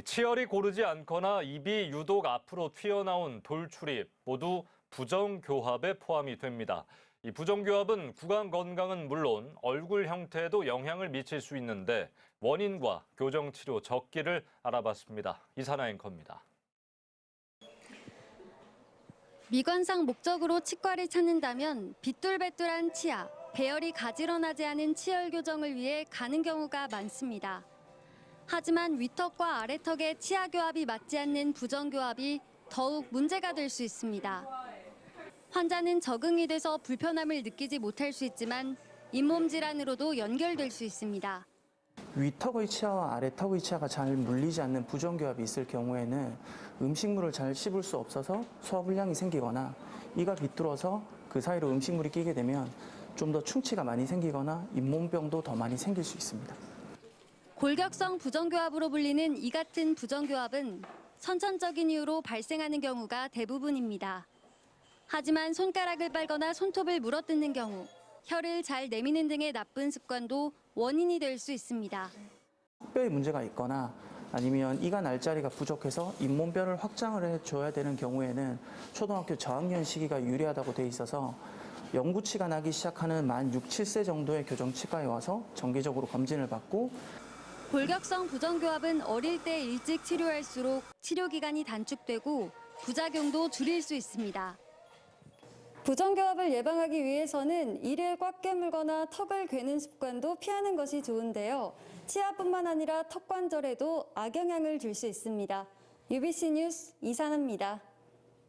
치열이 고르지 않거나 입이 유독 앞으로 튀어나온 돌출입 모두 부정교합에 포함이 됩니다. 이 부정교합은 구강 건강은 물론 얼굴 형태에도 영향을 미칠 수 있는데 원인과 교정 치료 적기를 알아봤습니다. 이사나 앵커입니다. 미관상 목적으로 치과를 찾는다면 빗뚤배뚤한 치아, 배열이 가지런하지 않은 치열 교정을 위해 가는 경우가 많습니다. 하지만 위턱과 아래턱의 치아 교합이 맞지 않는 부정 교합이 더욱 문제가 될 수 있습니다. 환자는 적응이 돼서 불편함을 느끼지 못할 수 있지만 잇몸 질환으로도 연결될 수 있습니다. 위턱의 치아와 아래턱의 치아가 잘 물리지 않는 부정교합이 있을 경우에는 음식물을 잘 씹을 수 없어서 소화불량이 생기거나 이가 비뚤어서 그 사이로 음식물이 끼게 되면 좀 더 충치가 많이 생기거나 잇몸병도 더 많이 생길 수 있습니다. 골격성 부정교합으로 불리는 이 같은 부정교합은 선천적인 이유로 발생하는 경우가 대부분입니다. 하지만 손가락을 빨거나 손톱을 물어뜯는 경우, 혀를 잘 내미는 등의 나쁜 습관도 원인이 될 수 있습니다. 뼈에 문제가 있거나 아니면 이가 날 자리가 부족해서 잇몸뼈를 확장을 해줘야 되는 경우에는 초등학교 저학년 시기가 유리하다고 돼 있어서 영구치가 나기 시작하는 만 6, 7세 정도의 교정치과에 와서 정기적으로 검진을 받고 골격성 부정교합은 어릴 때 일찍 치료할수록 치료 기간이 단축되고 부작용도 줄일 수 있습니다. 부정교합을 예방하기 위해서는 이를 꽉 깨물거나 턱을 괴는 습관도 피하는 것이 좋은데요. 치아뿐만 아니라 턱 관절에도 악영향을 줄 수 있습니다. UBC 뉴스 이산아입니다.